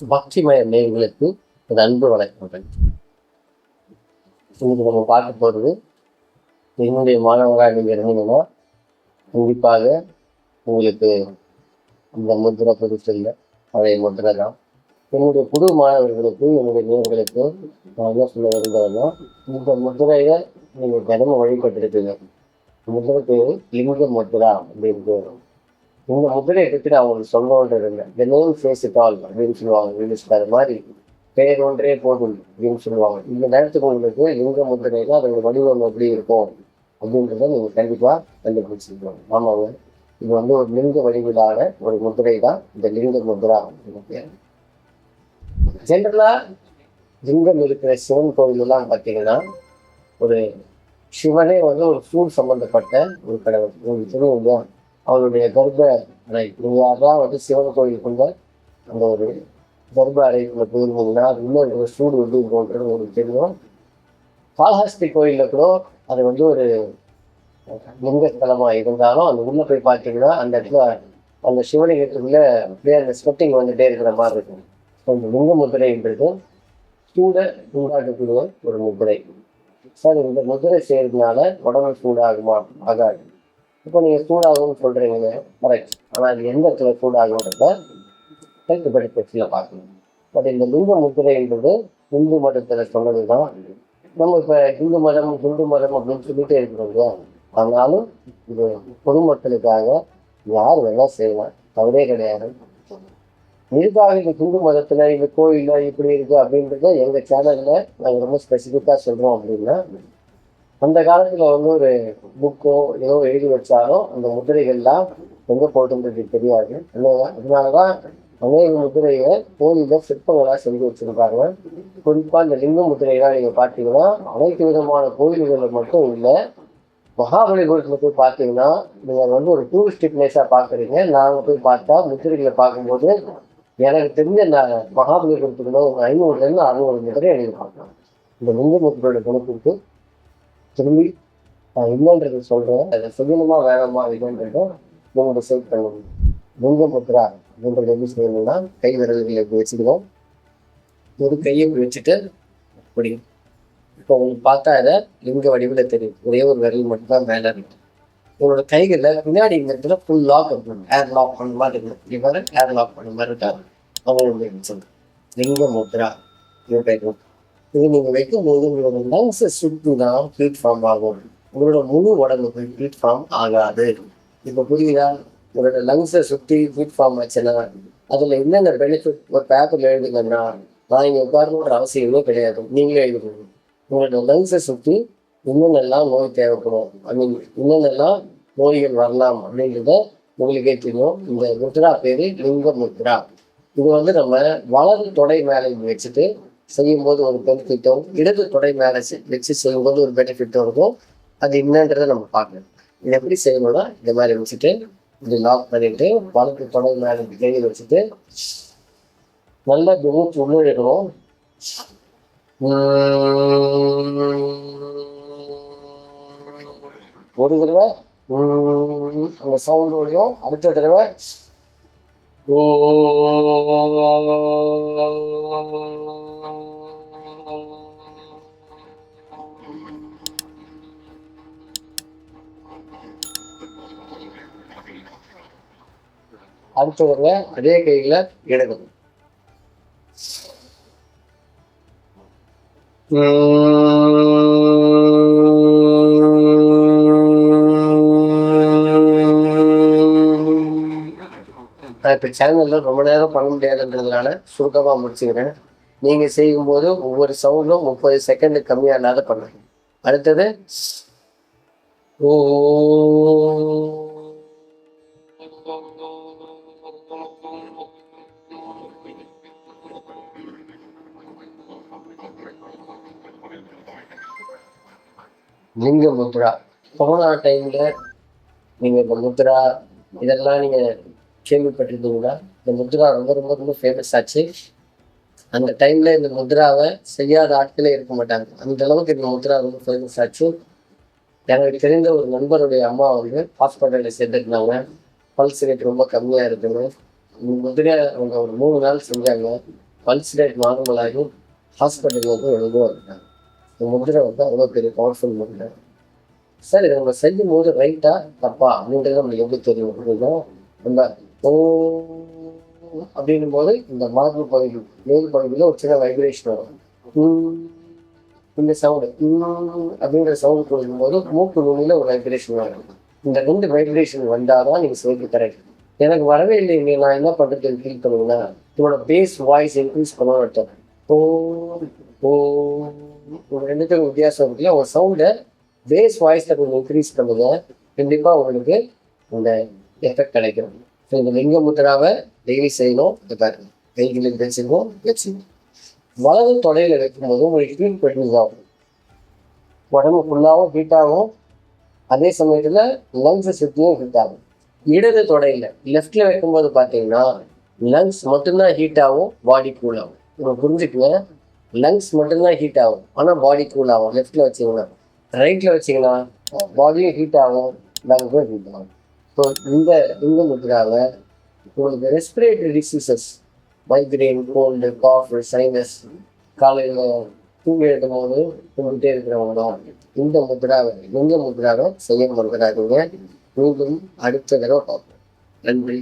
பக்திமய நேயர்களுக்கு ஒரு அன்பு வணக்கங்கள். இன்னைக்கு நம்ம பார்க்க போகிறது என்னுடைய மாணவராக நீங்கள் இருந்தீங்கன்னா கண்டிப்பாக உங்களுக்கு இந்த முத்திரை புதுசு இல்லை பழைய முத்திரை தான். என்னுடைய புது மாணவர்களுக்கு என்னுடைய நேர்களுக்கு நான் என்ன சொல்ல விரும்புகிறேன்னா இந்த முத்திரையை நீங்கள் தினமும் வழிபட்டுருக்குங்க முத்திரை பேர் லிங்க முத்திரா அப்படின்னு இந்த முதிரையை பற்றி அவங்க உங்களுக்கு சொல்லணுன்றது ஃபேஸ் இட் name அப்படின்னு சொல்லுவாங்க. இங்கிலீஷ்ல அது மாதிரி பேர் ஒன்றே போதும் அப்படின்னு சொல்லுவாங்க. இந்த நேரத்துக்கு உங்களுக்கு லிங்க முதிரைனா அதோட வடிவம் எப்படி இருக்கும்? அப்படின்றத நீங்கள் கண்டிப்பாக கண்டுபிடிச்சிருக்கணும். ஆமாங்க. இது வந்து ஒரு லிங்க வடிவிலான ஒரு முதிரை தான் இந்த லிங்க முதிரா அப்படின்னு ஜென்ரலாக லிங்கம் இருக்கிற சிவன் கோவிலெல்லாம் பார்த்தீங்கன்னா ஒரு சிவனே வந்து ஒரு சூழ் சம்பந்தப்பட்ட ஒரு கடவுள். ஒரு திருவிழா அவருடைய கர்ப்ப அறை நீங்கள் யாரெல்லாம் வந்து சிவன் கோயிலுக்குள்ள அந்த ஒரு கர்ப்ப அறைக்குள்ள போயிருந்தீங்கன்னா அது இன்னும் ஒரு சூடு வந்து இருக்கும்ன்றது உங்களுக்கு தெரியும் காலஹஸ்தி கோயிலில் கூட அது வந்து ஒரு லிங்க ஸ்தலமாக இருந்தாலும் அந்த உள்ளே போய் பார்த்தீங்கன்னா அந்த இடத்துல அந்த சிவலிங்கத்துக்குள்ள அப்படியே அந்த ஸ்வெட்டிங் வந்துட்டே இருக்கிற மாதிரி இருக்கும். அந்த லிங்க முதிரைன்றது சூட உண்டாக்கக்கூடிய ஒரு முதிரை சார் இந்த முதிரை செய்யறதுனால உடம்பு சூடாகுமா? ஆகாது. இப்போ நீங்கள் சூடாகும்னு சொல்கிறீங்க கரெக்ட் ஆனால் அது எந்த இடத்துல சூடாகுன்றத ஹெல்த் படிப்பட்சியில் பார்க்கணும். பட் இந்த லிங்க முத்திரைன்றது இந்து மதத்தில் சொன்னது தான் நம்ம இப்போ இந்து மதம் ஹிந்து மதம் அப்படின்னு சொல்லிட்டே இருக்கிறோம் இல்லையா? ஆனாலும் இது பொதுமக்களுக்காக யார் வேணால் செய்யலாம். தவறே கிடையாது. இதுக்காக இந்த ஹிந்து மதத்தில் இந்த கோயிலில் இப்படி இருக்குது அப்படின்றத எங்கள் சேனலில் நாங்கள் ரொம்ப ஸ்பெசிஃபிக்காக சொல்கிறோம் அப்படின்னா அந்த காலத்தில் வந்து ஒரு புக்கோ ஏதோ எழுதி வச்சாலும் அந்த முதிரைகள்லாம் எங்கே போட்டுன்றது தெரியாது. அதனால தான் அநேக முதிரையை கோயிலில் சிற்பங்களாக செஞ்சு வச்சுருக்காங்க குறிப்பாக இந்த லிங்க முதிரைலாம் நீங்கள் பார்த்தீங்கன்னா அனைத்து விதமான கோயில்களில் மட்டும் இல்லை மகாபலிபுரத்தில் போய் பார்த்தீங்கன்னா நீங்கள் வந்து ஒரு டூரிஸ்ட் பிளேஸாக பார்க்குறீங்க. நாங்கள் போய் பார்த்தா முத்திரைகளை பார்க்கும்போது எனக்கு தெரிஞ்ச நான் மகாபலிபுரத்துக்குள்ள ஒரு ஐநூறுலேருந்து அறுநூறு முதிரை எழுதி பார்க்கலாம் இந்த லிங்க முத்திரையோட குணத்துக்கு திரும்பி நான் இல்லைன்றது சொல்கிறேன் அதை செய்யணுமா வேகமாக இல்லைன்றத நீங்கள் டிசைட் பண்ணணும் லிங்க முத்ரா அப்படின்றது எப்படி செய்யணும்னா கை விரல்களை இப்படி வச்சுக்கணும். ஒரு கையை இப்படி வச்சுட்டு இப்படி இப்போ உங்களுக்கு பார்த்தா அதை லிங்க வடிவில் தெரியும். ஒரே ஒரு விரல் மட்டும்தான் மேலே இருக்கு. உங்களோட கைகளில் பின்னாடி இந்த இடத்துல ஃபுல் லாக் இருக்கணும் ஏர் லாக் பண்ண மாதிரி இருக்கணும் இது மாதிரி ஏர் லாக் பண்ண மாதிரி இருக்கா? அவங்களுடைய சொல்லுங்க லிங்க முத்ரா இவங்க இது நீங்கள் வைக்கும்போது உங்களோட லங்ஸை சுற்றி தான் ஹீட் ஃபார்ம் ஆகும். உங்களோட முழு உடம்புக்கு ஹீட் ஃபார்ம் ஆகாது. இப்போ புரியுதா? உங்களோட லங்ஸை சுற்றி ஹீட் ஃபார்ம் அதில் என்னென்ன பெனிஃபிட் ஒரு பேப்பரில் எழுதுங்கன்னா நான் இங்கே உட்காரணுன்ற அவசியமே கிடையாது. நீங்களே எழுதுக்கணும் உங்களோட லங்ஸை சுற்றி என்னென்னலாம் நோய் தேவைப்படும்? ஐ மீன் என்னென்னலாம் நோய்கள் வரலாம் அப்படின்றத உங்களுக்கே தெரியும். இந்த முத்ரா பேர் லிங்க முத்ரா இது வந்து நம்ம வலது தொடை மேலே வச்சுட்டு செய்யும்போது ஒரு பெனிஃபிட்டும் இடது தொடை மேலே வச்சு செய்யும்போது ஒரு பெனிஃபிட்டும் இருக்கும். அது என்னன்றதை நம்ம பார்க்கணும். இது எப்படி செய்யணும்னா இந்த மாதிரி வச்சுட்டு இது லாக் பண்ணிட்டு வலது தொடை மேலே கையில் வச்சுட்டு நல்லா மூச்சு உள்ள எடுக்கணும் ஒரு தடவை அந்த சவுண்டோடையும் அடுத்த தடவை. ஓ அடுத்தவங்க அதே கையில் எடுக்கணும் இப்போ சேனலில் ரொம்ப நேரம் பண்ண முடியாதுன்றதுனால சுருக்கமாக முடிச்சுக்கிறேன். நீங்கள் செய்யும்போது ஒவ்வொரு சவுண்டும் முப்பது செகண்டு கம்மியாக இல்லாத பண்ணுங்க அடுத்தது ஓ லிங்க முத்ரா. கொரோனா டைம்ல நீங்க இந்த முத்ரா இதெல்லாம் நீங்க கேள்விப்பட்டிருந்தீங்கன்னா இந்த முத்ரா ரொம்ப ரொம்ப ரொம்ப ஃபேமஸ் ஆச்சு. அந்த டைம்ல இந்த முத்ராவை செய்யாத ஆட்களே இருக்க மாட்டாங்க. அந்த அளவுக்கு இந்த முத்ரா ரொம்ப ஃபேமஸ் ஆச்சு. எனக்கு தெரிந்த ஒரு நண்பருடைய அம்மா வந்து ஹாஸ்பிட்டலில் சேர்ந்துருந்தாங்க. பல்ஸ் ரேட் ரொம்ப கம்மியாக இருக்குன்னு இந்த முதிரை அவங்க ஒரு மூணு நாள் செஞ்சாங்க. பல்ஸ் ரேட் நார்மல் ஹாஸ்பிட்டலுக்கு வந்து எழுதும் இருக்காங்க இந்த முதிரை வந்து அவ்வளோ பெரிய பவர்ஃபுல் முதிரை சார் இதை நம்ம செய்யும் போது ரைட்டா தப்பா? அப்படின்றது நம்மளுக்கு எப்படி தெரியும்? அப்படின்னா நம்ம ஓ அப்படின்னும் போது இந்த மார்பு பகுதி மேல் பகுதியில் ஒரு சின்ன வைப்ரேஷன் வரும். இந்த சவுண்டு அப்படின்ற சவுண்ட் கொடுக்கும்போது மூக்கு நுனியில் ஒரு வைப்ரேஷன் வரும். இந்த ரெண்டு வைப்ரேஷன் வந்தாதான் நீங்கள் சேர்த்து கரெக்ட் எனக்கு வரவே இல்லைங்க நான் என்ன பண்ணுறது ஃபீல் பண்ணுவேன்னா உங்களோட பேஸ் வாய்ஸ் இன்க்ரீஸ் பண்ணணும் ஓ ஓ ரெண்டுத்துக்கும் வித்தியாசம் இருக்குல்ல ஒரு சவுண்டை பேஸ் வாய்ஸில் கொஞ்சம் இன்க்ரீஸ் பண்ணுங்க. கண்டிப்பாக உங்களுக்கு இந்த எஃபெக்ட் கிடைக்கும். ஸோ இந்த லிங்க முத்திராவை டெய்லி செய்யணும். இந்த பாருங்க கைகளில் பேசிடுவோம் வச்சுக்கணும் வலது தொலைவில் வைக்கும்போது உங்களுக்கு ஹீட் பெட்ரோல் ஆகும் உடம்பு ஃபுல்லாகவும் ஹீட் ஆகும். அதே சமயத்தில் லங்ஸை சுற்றியும் ஹீட் ஆகும். இடது தொடையில் லெஃப்டில் வைக்கும்போது பார்த்தீங்கன்னா லங்ஸ் மட்டும்தான் ஹீட் ஆகும் பாடி கூல் ஆகும். இப்போ லங்ஸ் மட்டும்தான் ஹீட் ஆகும். ஆனால் பாடி கூல் ஆகும். லெஃப்ட்டில் வச்சீங்கன்னா ரைட்டில் வச்சீங்கன்னா பாடியும் ஹீட் ஆகும் லங்ஸும் ஹீட் ஆகும். ஸோ இந்த இந்த முத்திராவை உங்களுக்கு respiratory diseases migraine cold cough sinus காலையில் தூங்கி எடுக்கும் போது தூங்கிட்டே இருக்கிறவங்களும் இந்த முத்திராவை இந்த முத்திராவை செய்ய மறந்துடாதீங்க மீண்டும் அடுத்த தடவை பார்ப்போம். நன்றி.